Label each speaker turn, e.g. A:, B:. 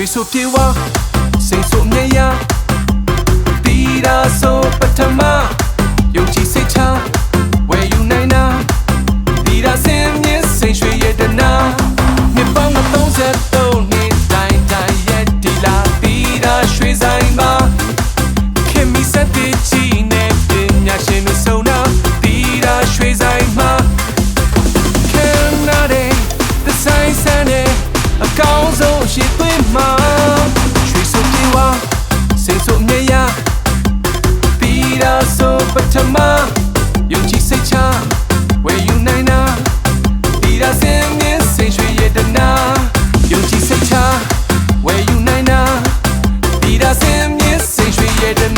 A: ရွှေဆိုပြေဝါစိတ်ဆိုနေရတီရာဆိုပထမယုံကြည်စိတ်ချဝယ်ယူနိုင်နာတီရာစင်မြင့်စိတ်ရွှေရတနာမြေပေါင်း33နှစ်တိုင်းတိုင်းရဲ့တီလာတီရာရွှေဆိုင်မှာခင်မီစက်တီချီနဲ့ပညာရှင်တွေဆုံနာတီရာရွှေဆိုင်မှာခင်နာတဲ့ the sign စနေအကောင်းဆုံးရှိပ မှာရွှေစုပြေဝစိတ်စုအမြဲရပြီးတာဆိုပထမယုံကြည်စိတ်ချဝယ်ယူနိုင်တာပြီးတာစင်မြင်စိတ်ရွှေရတနာယုံကြည်စိတ်ချဝယ်ယူနိုင်တာပြီးတာစင်မြင်စိတ်ရွှေရတနာ